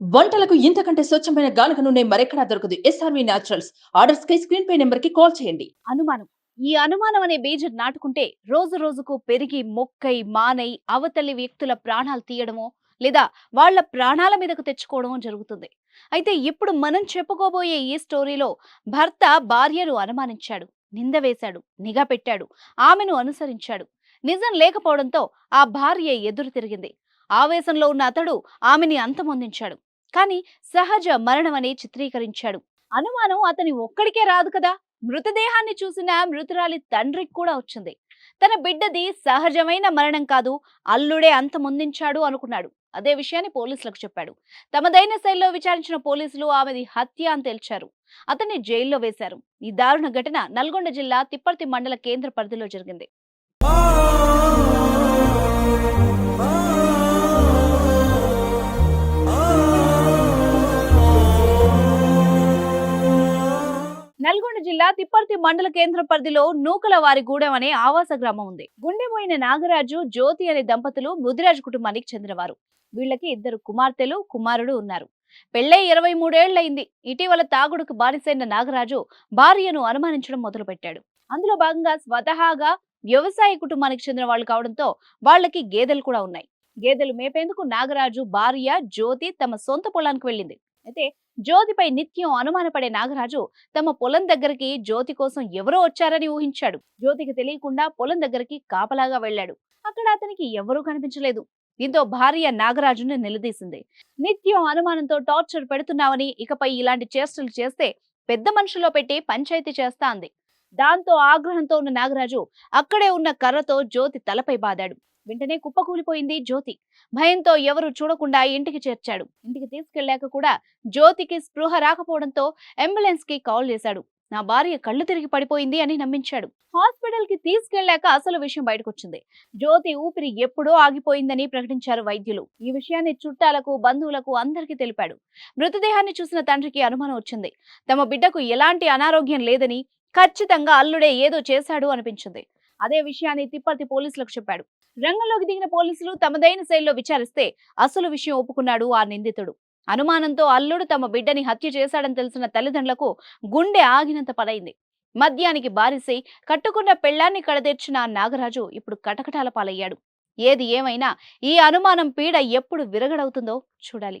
వంటలకు ఇంతకంటే స్వచ్ఛమైన గానుక నూనె మరెక్కడా దొరకదు. ఎస్ఆర్వి న్యాచురల్స్ ఆర్డర్స్ కై స్క్రీన్ పే నెంబర్కి కాల్ చేయండి. అనుమానం. ఈ అనుమానం అనే బీజం నాటుకుంటే రోజు రోజుకు పెరిగి మొక్కై మానై అవతలి వ్యక్తుల ప్రాణాలు తీయడమో లేదా వాళ్ళ ప్రాణాల మీదకు తెచ్చుకోవడమో జరుగుతుంది. అయితే ఇప్పుడు మనం చెప్పుకోబోయే ఈ స్టోరీలో భర్త భార్యను అనుమానించాడు నింద వేశాడు నిఘా పెట్టాడు ఆమెను అనుసరించాడు. నిజం లేకపోవడంతో ఆ భార్య ఎదురు తిరిగింది. ఆవేశంలో ఉన్న అతడు ఆమెని అంతమొందించాడు. కానీ సహజ మరణమని చిత్రీకరించాడు. అనుమానం అతని ఒక్కడికే రాదు కదా! మృతదేహాన్ని చూసిన మృతురాలి తండ్రికి కూడా వచ్చింది. తన బిడ్డది సహజమైన మరణం కాదు అల్లుడే అంత ముందించాడు అనుకున్నాడు. అదే విషయాన్ని పోలీసులకు చెప్పాడు. తమదైన శైలిలో విచారించిన పోలీసులు ఆమెది హత్య అని తేల్చారు. అతన్ని జైల్లో వేశారు. ఈ దారుణ ఘటన నల్గొండ జిల్లా తిప్పర్తి మండల కేంద్ర పరిధిలో జరిగింది. జిల్లా తిప్పర్తి మండల కేంద్ర పరిధిలో నూకలవారిగూడెం అనే ఆవాస గ్రామం ఉంది. గుండెపోయిన నాగరాజు జ్యోతి అనే దంపతులు ముదిరాజు కుటుంబానికి చెందినవారు. వీళ్ళకి ఇద్దరు కుమార్తెలు కుమారుడు ఉన్నారు. పెళ్ళై ఇరవై మూడేళ్ళయింది. ఇటీవల తాగుడుకు బానిసైన నాగరాజు భార్యను అనుమానించడం మొదలుపెట్టాడు. అందులో భాగంగా స్వతహాగా వ్యవసాయ కుటుంబానికి చెందిన వాళ్ళు కావడంతో వాళ్ళకి గేదెలు కూడా ఉన్నాయి. గేదెలు మేపేందుకు నాగరాజు భార్య జ్యోతి తమ సొంత పొలానికి వెళ్ళింది. అయితే జ్యోతిపై నిత్యం అనుమానపడే నాగరాజు తమ పొలం దగ్గరికి జ్యోతి కోసం ఎవరో వచ్చారని ఊహించాడు. జ్యోతికి తెలియకుండా పొలం దగ్గరికి కాపలాగా వెళ్ళాడు. అక్కడ అతనికి ఎవరూ కనిపించలేదు. దీంతో భార్య నాగరాజును నిలదీసింది. నిత్యం అనుమానంతో టార్చర్ పెడుతున్నావని ఇకపై ఇలాంటి చేష్టలు చేస్తే పెద్ద మనుషుల్లో పెట్టి పంచాయతీ చేస్తా అంది. దాంతో ఆగ్రహంతో ఉన్న నాగరాజు అక్కడే ఉన్న కర్రతో జ్యోతి తలపై బాదాడు. వెంటనే కుప్పకూలిపోయింది జ్యోతి. భయంతో ఎవరు చూడకుండా ఇంటికి చేర్చాడు. ఇంటికి తీసుకెళ్ళాక కూడా జ్యోతికి స్పృహ రాకపోవడంతో అంబులెన్స్కి కాల్ చేశాడు. నా భార్య కళ్ళు తిరిగి పడిపోయింది అని నమ్మించాడు. హాస్పిటల్కి తీసుకెళ్ళాక అసలు విషయం బయటకొచ్చింది. జ్యోతి ఊపిరి ఎప్పుడో ఆగిపోయిందని ప్రకటించారు వైద్యులు. ఈ విషయాన్ని చుట్టాలకు బంధువులకు అందరికీ తెలిపాడు. మృతదేహాన్ని చూసిన తండ్రికి అనుమానం వచ్చింది. తమ బిడ్డకు ఎలాంటి అనారోగ్యం లేదని ఖచ్చితంగా అల్లుడే ఏదో చేశాడు అనిపించింది. అదే విషయాన్ని తిప్పర్తి పోలీసులకు చెప్పాడు. రంగంలోకి దిగిన పోలీసులు తమదైన శైలిలో విచారిస్తే అసలు విషయం ఒప్పుకున్నాడు ఆ నిందితుడు. అనుమానంతో అల్లుడు తమ బిడ్డని హత్య చేశాడని తెలిసిన తల్లిదండ్రులకు గుండె ఆగినంత పడైంది. మద్యానికి బారిసి కట్టుకున్న పెళ్ళాన్ని కడతీర్చిన నాగరాజు ఇప్పుడు కటకటాల పాలయ్యాడు. ఏది ఏమైనా ఈ అనుమానం పీడ ఎప్పుడు విరగడవుతుందో చూడాలి.